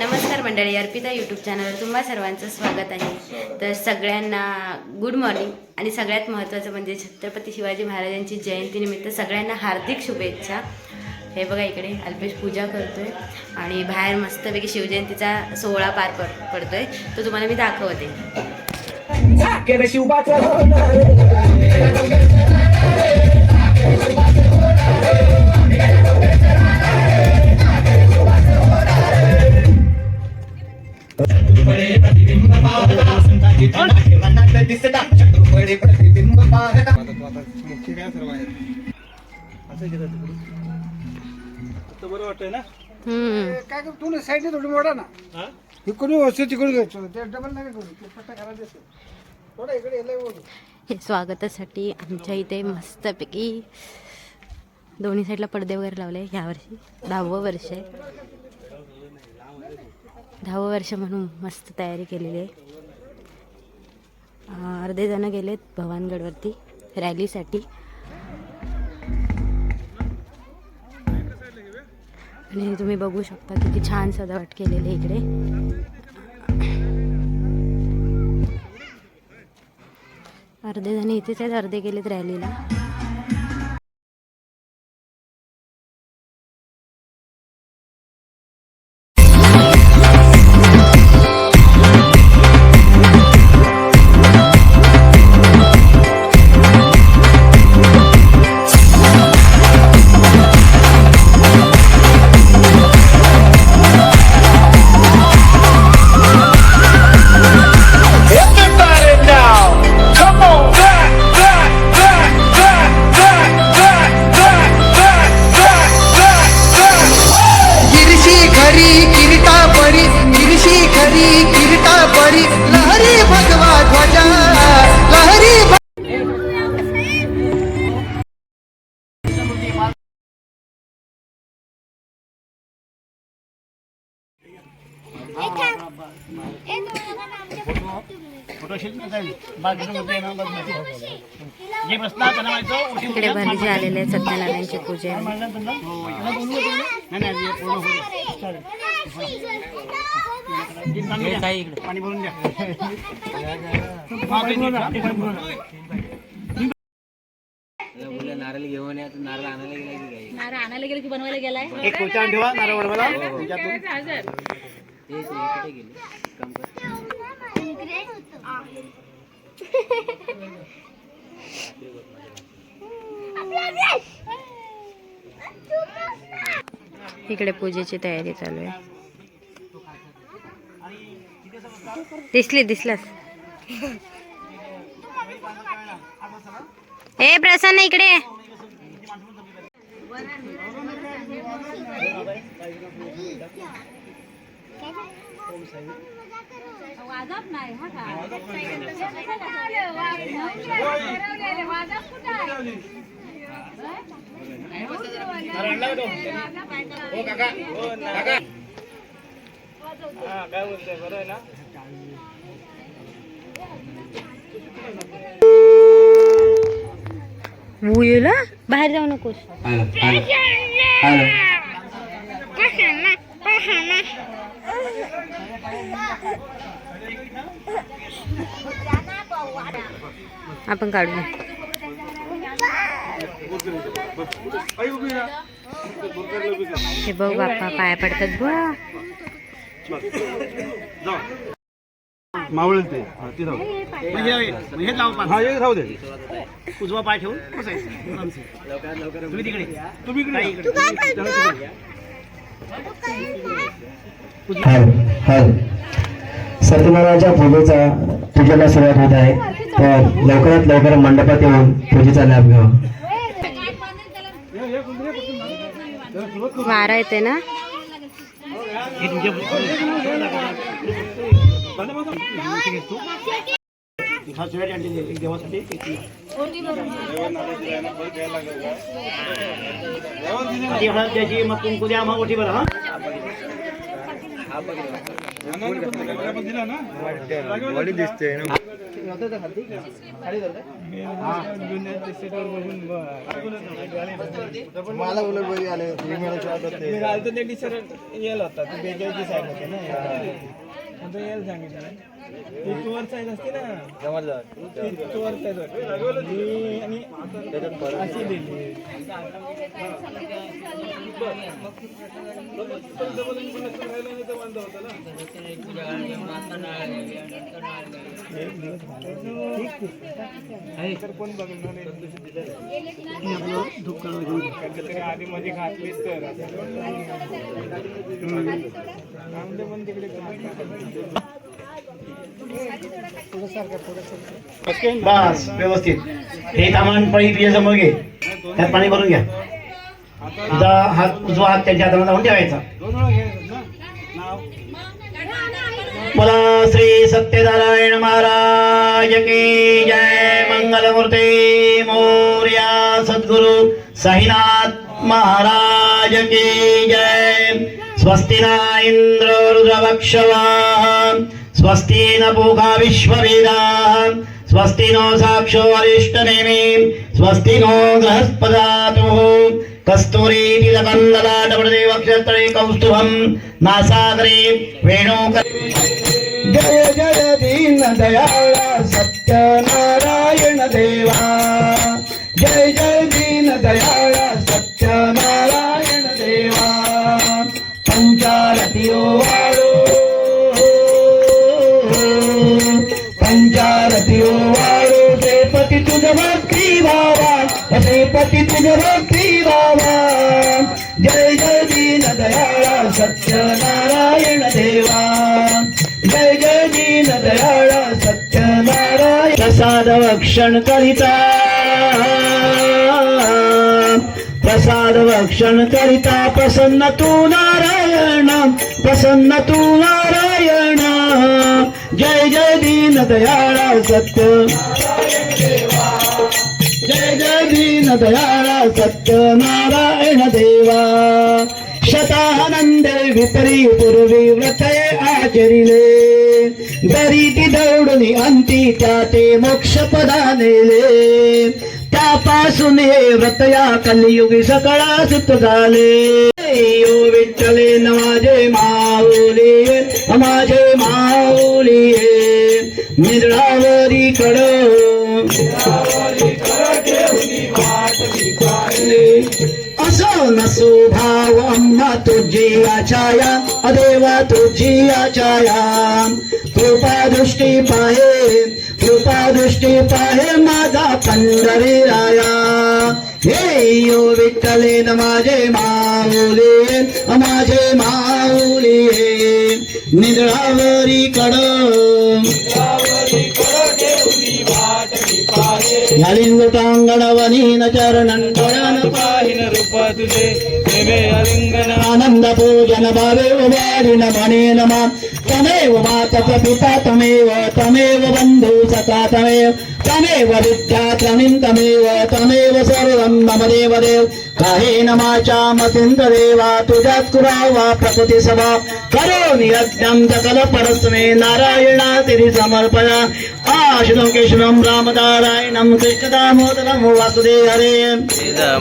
नमस्कार मंडळी अर्पिता यूट्यूब चॅनलवर तुम्हा सर्वांचं स्वागत आहे. तर सगळ्यांना गुड मॉर्निंग आणि सगळ्यात महत्त्वाचं म्हणजे छत्रपती शिवाजी महाराजांची जयंतीनिमित्त सगळ्यांना हार्दिक शुभेच्छा. हे बघा इकडे अल्पेश पूजा करतोय आणि बाहेर मस्तपैकी शिवजयंतीचा सोहळा पार पड पडतोय. तो तुम्हाला मी दाखवते. वाटतंय ना? हम्म. काय कर तू साईडने थोडी मोडा ना. हा? इकडून वस्तू तिकडून घ्यायचं ते डबल नाही करू ते पट्टा घरात दिसतो थोडा इकडे यायला हे स्वागतासाठी आमच्या इथे मस्तपैकी दोन्ही साईडला पडदे वगैरे लावले यावर्षी दहावं वर्ष आहे. दहावं वर्ष म्हणून मस्त तयारी केलेली आहे. अं, अर्धे जण गेलेत भवानगडवरती. रॅलीसाठी. आणि तुम्ही बघू शकता किती छान सजावट केलेली आहे इकडे. अर्धे जण इथेच आहेत अर्धे गेलेत रॅलीला. इकडे भरजी आलेले सत्यनारायणची नारळ घेऊन या नारळ आणायला गेला की नारळ आणायला गेला की बनवायला गेलाय? एक ठेवा नारळ बनवायला. हो, हो. इकडे पूजेची तयारी चालू आहे. दिसली दिसलास. ए प्रसन्न इकडे का? हो काका. हो काका. हा काय बोलतोय? बरं आहे ना? भुयला बाहेर जाऊ नकोस. आपण काढू. हे बघ बाप्पा पाया पडतात बुवा. मावळेल ते. हा, ते राहू दे. म्हणजे हे- हे लावा पाच. हा हे राहू दे. उजवा पाय ठेवून बसायचं. तुम्ही तिकडे. तुम्ही इकडे सत्यनारायणच्या पूजेचा पूजेला सुरुवात होत आहे. तर लवकरात लवकर मंडपात येऊन पूजेचा लाभ घ्यावा. वारा येते ना? देवासाठी त्याची मग कुंकू द्या मग ओटी बरं हा दिसते मला उलट बरी आले होते बेचाळीस साहेब होते ना म्हणजे सांगितलं. चोर साईज असते ना. ती चोर साईज आणि अशी दिली कोण बघणार आधी मध्ये घातली तर आमच्या पण तिकडे बस व्यवस्थित. हे सामान पाणी तुझ्या मग घे त्यात पाणी भरून घ्या. तुझा हात उजवा हात त्यांच्या हाताला लावून ठेवायचा. दोन बोला श्री सत्यनारायण महाराज की जय मंगलमूर्ती मोर्या सद्गुरु साईनाथ महाराज की जय. स्वस्तिना इंद्र रुद्रवक्षवा स्वस्ति न पूगा विश्ववेदाः। स्वस्ति नो साक्षो अरिष्टनेमि स्वस्ति नो बृहस्पदातुः कस्तूरी वक्षस्तळे कौस्तुभं नासागरे वेणुकरे जय जय दीन दयाळा सत्यनारायण देवा। जय जय दीन दयाळा सत्यनारायण देवा। जय जय दीन दयाळा सत्यनारायण। प्रसाद भक्षण करिता। प्रसाद भक्षण करिता। प्रसन्न तू नारायण। प्रसन्न तू नारायण। जय जय दीन दयाळा सत्य दयाळा सत्यनारायण देवा। शतानंदे विपरी पूर्वी व्रते आचरिले। दरीती दौडली अंती त्या ते मोक्ष पदा नेले त्यापासून हे व्रत या कलियुगी सकळा सुत झाले यो विठ्ठले नवाजे माझे माऊली माझे माऊली निद्रावरी कडो असो नसो भाव अम्मा तुझी आचाया अदेवा तुझी आचाया कृपा दृष्टी पाहे कृपा दृष्टी पाहे माझा पंढरी राया। हे यो विठ्ठले न माझे माऊली माझे माऊली निद्रावरी कड। ನಳಿಂದು ತಾಂಗಣವನೀನ ಚರಣನ್ ಪಾಯಿನ ರೂಪ ఆనంద పూజన భావేవ వారిణ మనే నమ తమేవ మాత పిత తమేవ తమేవ బంధు సఖా తమేవ తమేవ విద్యా త్రమిం తమేవ తమేవ సర్వం మమ దేవదేవ. కాహేన మాచామ సింధదేవా వా ప్రకృతి సభా. కరోమి యజ్ఞం సకల పరస్మే నారాయణ తిరి సమర్పణ. ఆశుతం కేశవం రామదారాయణం కృష్ణ దామోదరం హరే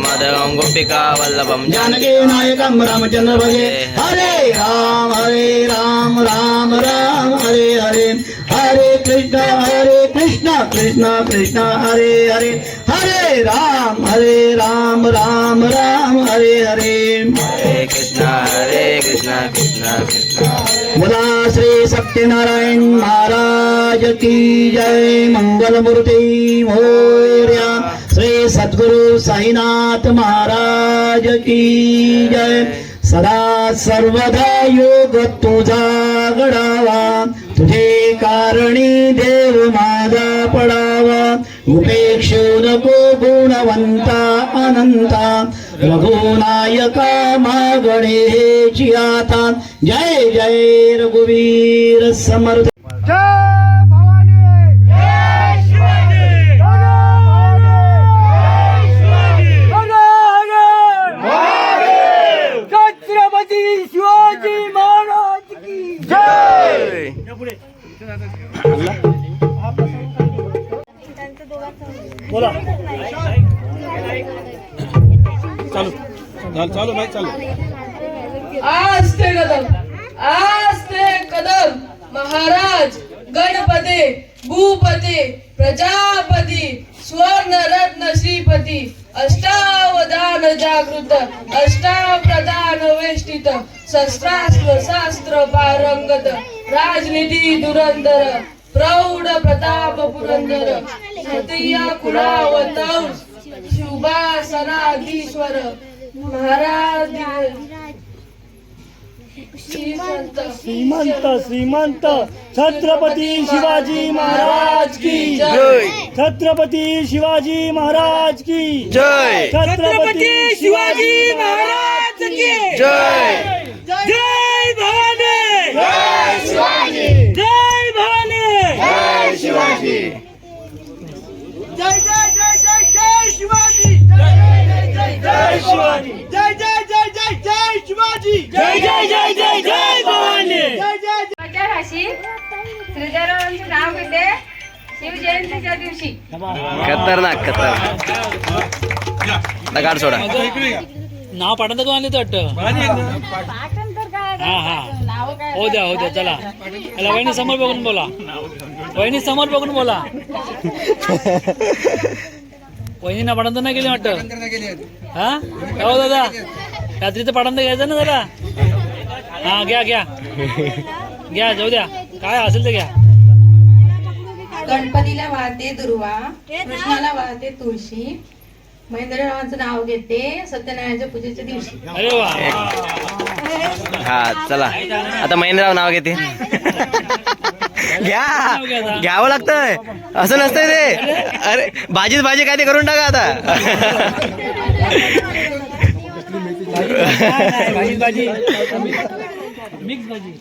మదం గోపికా వల్లభం జానకి वल्लभं रामचंद्र भजे। हरे राम हरे राम राम राम हरे हरे। हरे कृष्ण हरे कृष्ण कृष्ण कृष्ण हरे हरे। हरे राम हरे राम राम राम हरे हरे। हरे कृष्ण हरे कृष्ण कृष्ण कृष्ण। बोला श्री सत्यनारायण महाराज की जय। मंगल मूर्ती मोर्या श्री सद्गुरु साईनाथ महाराज की जय. सदा सर्वदा योग तुझा घडावा. तुझे कारणी देव माझा पडावा. उपेक्षो नको गुणवंता अनंता. रघुनायका मागणेची आता जय जय रघुवीर समर्थ. बोला. चालू. चालू चालू भाई चालू. आज ते कदम आज ते कदम. महाराज गणपती भूपती प्रजापती स्वर्ण रत्न श्रीपती अष्टावधान जागृत अष्टाप्रधान वेष्टित शस्त्रास्त्र शास्त्र पारंगत राजनीती धुरंधर प्रौढ प्रताप पुरंदर क्षत्रिय कुळावत शुभासनाधीश्वर महाराज श्रीमंत श्रीमंत श्रीमंत छत्रपती शिवाजी महाराज की जय। छत्रपती शिवाजी महाराज की जय। छत्रपती शिवाजी महाराज की जय। शिवाजी जय जय जय जय जय शिवाजी जय जय जय जय शिवाजी जय जय जय जय जय शिवाजी जय जय जय जय जय भवानी जय जय माझ्या भाषेत श्रीधरावांचे नाव घेते शिवजयंतीच्या दिवशी खतरनाक खतरनाक काढ सोडा नाव पाठवता का आले वाटतं हा हा हो द्या हो द्या चला. चला वहिनी समोर बघून बोला. वहिनी समोर बघून बोला. वहिनीना पाठांतर नाही गेले वाटतं? हा? हो दादा. रात्रीचं पाठांतर घ्यायचं ना जरा हा घ्या घ्या. घ्या जाऊ द्या. काय असेल ते घ्या. गणपतीला वाहते दुर्वा कृष्णाला वाहते तुळशी. महेंद्ररावांचं नाव घेते सत्यनारायणच्या पूजेच्या दिवशी. अरे वा. हा चला. आता महेंद्रराव नाव घेते घ्या. घ्यावं लागतंय. असं नसतंय ते. अरे भाजीत भाजी काय ते करून टाका आता. भाजी भाजी. मिक्स भाजी.